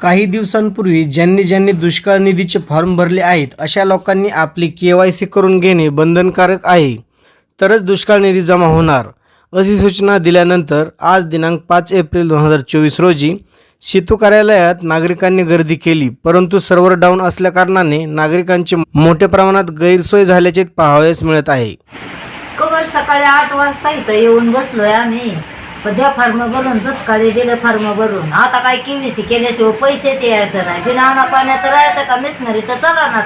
काही दिवसांपूर्वी ज्यांनी ज्यांनी दुष्काळ निधीचे फॉर्म भरले आहेत अशा लोकांनी आपली के वाय सी करून घेणे बंधनकारक आहे. तरच दुष्काळ निधी जमा होणार. अशी सूचना दिल्यानंतर आज दिनांक पाच एप्रिल दोन हजार चोवीस रोजी सेतू कार्यालयात नागरिकांनी गर्दी केली. परंतु सर्व्हर डाऊन असल्याकारणाने नागरिकांची मोठ्या प्रमाणात गैरसोय झाल्याचे पाहावयास मिळत आहे. सकाळी आठ वाजता इथं येऊन बसलोय आम्ही. द्या फार्म भरून दुष्काळी दिलं फार्म भरून आता काय केवीसी केल्याशिवाय पैसेच यायचं नाही. बिना आणा पाण्याचं राहायचं का मिशनरी तर चला ना.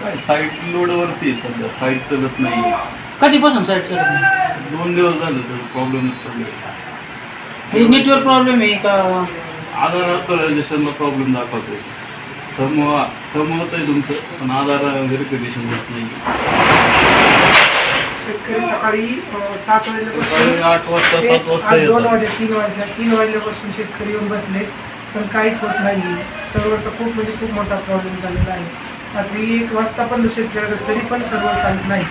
काय साईट लोडवरती आहे सध्या. साईट चलत नाही. कधीपासून साईट चालत नाही? दोन दिवस झाले तर प्रॉब्लेम हे नेटवर्क प्रॉब्लेम आहे का? आधार ऑथरायझेशनला प्रॉब्लेम दाखवतोय. थम थम होत आहे तुमचं पण आधार व्हेरिफिकेशन होत नाही. शेतकरी सकाळी अ, सात वाजल्यापासून सकाळी आठ वाजता ते सात वाजता आज दोन येतात. वाजले तीन वाजल्या तीन वाजल्यापासून शेतकरी येऊन बसले पण काहीच होत नाही. सर्व्हरचा खूप म्हणजे खूप मोठा प्रॉब्लेम झालेला आहे. रात्री एक वाजता पण शेतकऱ्याकडे तरी पण सर्व्हर चालत नाही.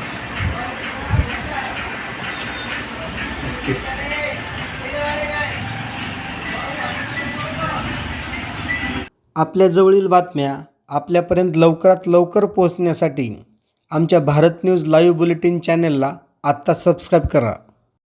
आपल्या जवळील बातम्या आपल्यापर्यंत लवकरात लवकर पोहोचण्यासाठी आमच्या भारत न्यूज लाईव्ह बुलेटिन चॅनेलला आत्ता सबस्क्राईब करा.